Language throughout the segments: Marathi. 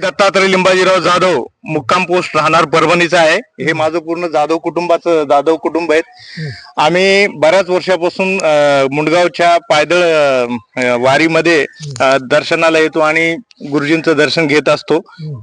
दत्तात्रय लिंबाजीराव जाधव मुक्काम पोस्ट राहणार परभणीचा आहे. हे माझं पूर्ण जाधव कुटुंबाचं जाधव कुटुंब आहेत. आम्ही बऱ्याच वर्षापासून मुंडगावच्या पायदळ वारीमध्ये दर्शनाला येतो आणि गुरुजींचं दर्शन घेत असतो.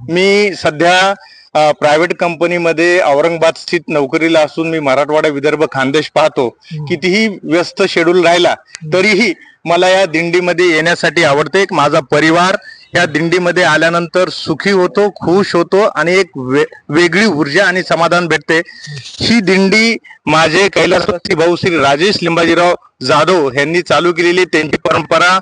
मी सध्या प्रायव्हेट कंपनीमध्ये औरंगाबाद स्थित नोकरीला असून मी मराठवाडा विदर्भ खानदेश पाहतो. कितीही व्यस्त शेड्यूल राहिला तरीही मला या दिंडीमध्ये येण्यासाठी आवडते. माझा परिवार या दिंडीमध्ये आल्यानंतर सुखी होतो खुश होतो आणि एक वे, वेगळी ऊर्जा आणि समाधान भेटते. ही दिंडी माझे कैलासवासी भाऊ श्री राजेश लिंबाजीराव जाधव यांनी चालू केलेली त्यांची परंपरा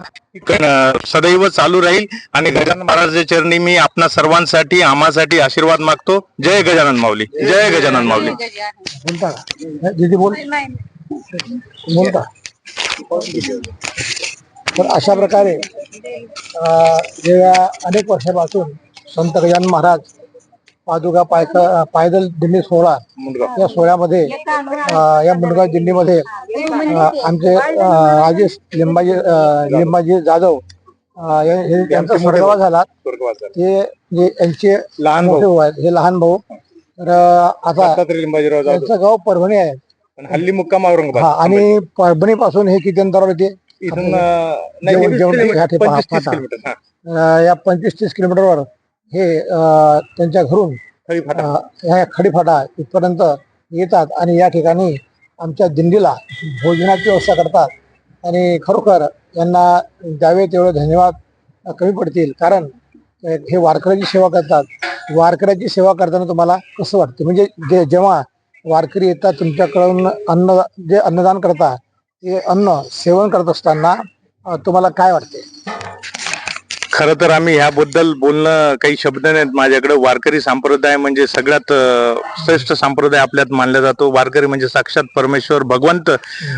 सदैव चालू राहील आणि गजानन महाराजांच्या चरणी मी आपणा सर्वांसाठी आम्हासाठी आशीर्वाद मागतो. जय गजानन माऊली. जय गजानन माऊली. बोलता. अशा प्रकारे गेल्या अनेक वर्षापासून संत गजानन महाराज पादुका पाय पायदल दिंडी सोहळा या सोहळ्यामध्ये या मुंडगाव दिंडीमध्ये आमचे राजेश लिंबाजी लिंबाजी जाधव त्यांचा स्वर्गवास झाला. ते जे यांचे लहान भाऊ. आहेत हे लहान भाऊ. तर आता लिंबाजीराव त्यांचं गाव परभणी आहे. हल्ली मुक्काम औरंगाबाद. हा आणि परभणी पासून हे किती अंतरावर येते इथून नाही, जेवण- जेवण- किलोमीटर. किलोमीटर, हा. अं, या पंचवीस तीस किलोमीटरवर हे अं, त्यांच्या घरून खरी फाटा. अं, ह्या खडीफाटा इथपर्यंत येतात आणि या ठिकाणी आमच्या दिंडीला भोजनाची व्यवस्था करतात आणि खरोखर यांना द्यावे तेवढे धन्यवाद अं, कमी पडतील कारण अं, हे वारकऱ्याची सेवा करतात वारकऱ्याची सेवा करताना तुम्हाला कसं वाटतं म्हणजे जे जेव्हा वारकरी येतात तुमच्याकडून अन्न जे अन्नदान करता ते अन्न सेवन करत असताना तुम्हाला काय वाटते? खरं तर आम्ही ह्याबद्दल बोलणं काही शब्द नाहीत. माझ्याकडे वारकरी संप्रदाय म्हणजे सगळ्यात श्रेष्ठ संप्रदाय आपल्यात मानला जातो. वारकरी म्हणजे साक्षात परमेश्वर भगवंत.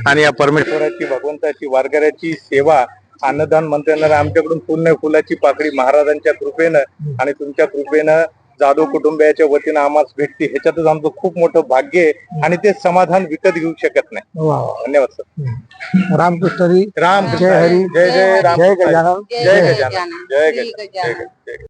आणि या परमेश्वराची भगवंताची वारकऱ्याची सेवा अन्नदान म्हणता येणार आमच्याकडून नाही फुलाची पाकळी महाराजांच्या कृपेनं आणि तुमच्या कृपेनं जाधव कुटुंबियाच्या वतीनं आम्हाला भेटते. ह्याच्यातच आमचं खूप मोठं भाग्य आहे आणि ते समाधान विकत घेऊ शकत नाही. धन्यवाद सर. रामकृष्ण हरी राम जय हरी. जय जय राम. जय गजानन. जय गजानन. जय गजानन. जय गजानन.